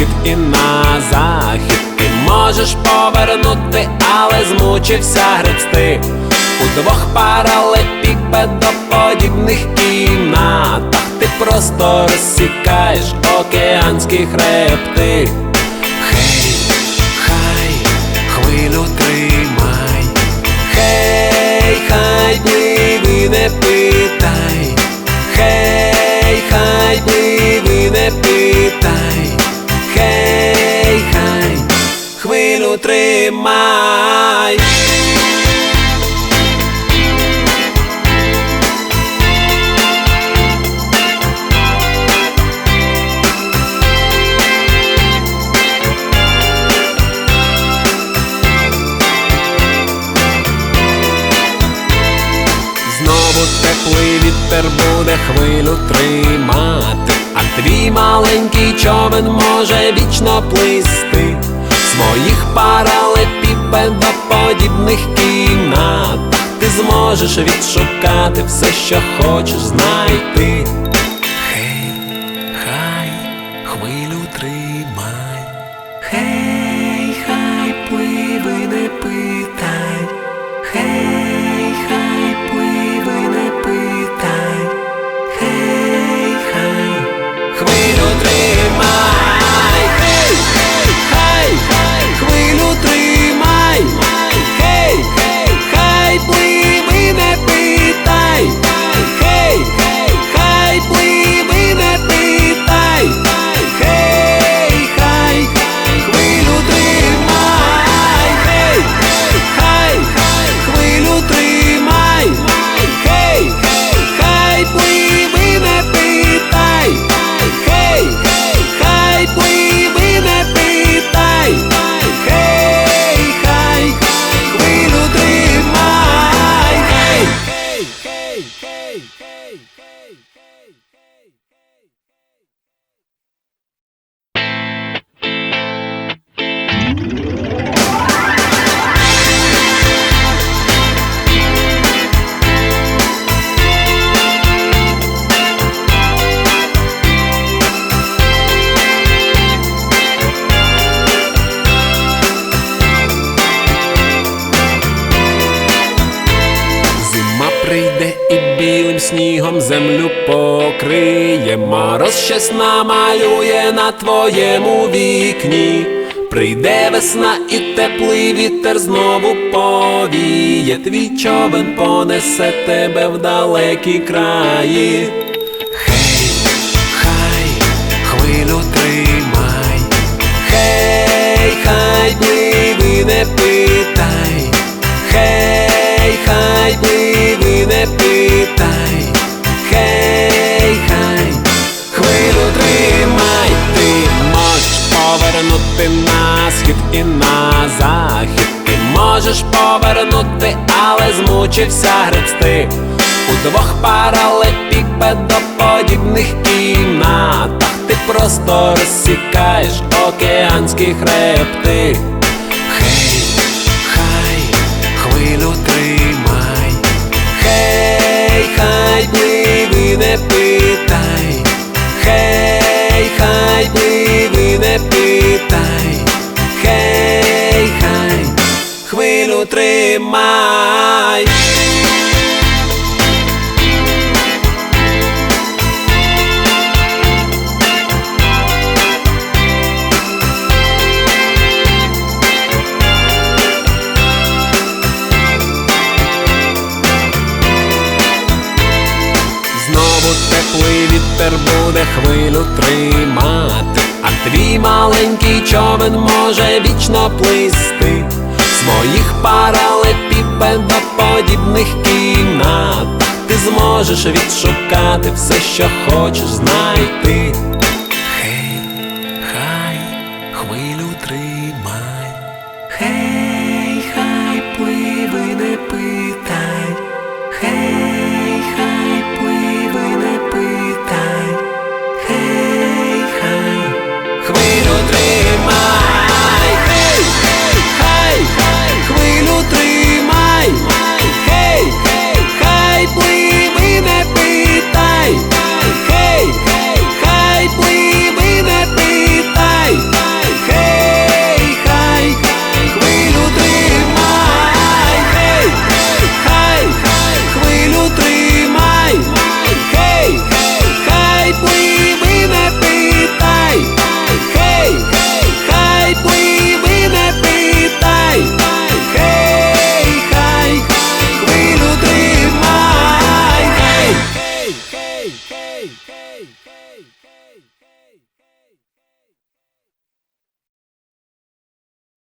Схід і на захід. Ти можеш повернути, але змучився гребсти у двох паралепіпедоподібних кімнатах. Ти просто розсікаєш океанські хребти. Хей, хай, хвилю тримай, хей, хай, пливи, не питай, хей, хвилю тримай. Знову теплий вітер буде хвилю тримати, а твій маленький човен може вічно плисти в своїх паралепіпедоподібних кімнат Ти зможеш відшукати все, що хочеш знайти. Прийде і білим снігом землю покриє, мороз щось намалює на твоєму вікні. Прийде весна і теплий вітер знову повіє, твій човен понесе тебе в далекі краї. Хей, хай, хвилю тримай, хей, хай, пливи, не питай, хей, повернути на схід і на захід. Ти можеш повернути, але змучився гребсти у двох паралепіпедоподібних кімнатах. Ти просто розсікаєш океанські хребти. вітер буде хвилю тримати, а твій маленький човен може вічно плисти своїх паралепіпедоподібних кімнат. Ти зможеш відшукати все, що хочеш знайти. Хей, хай хвилю тримати.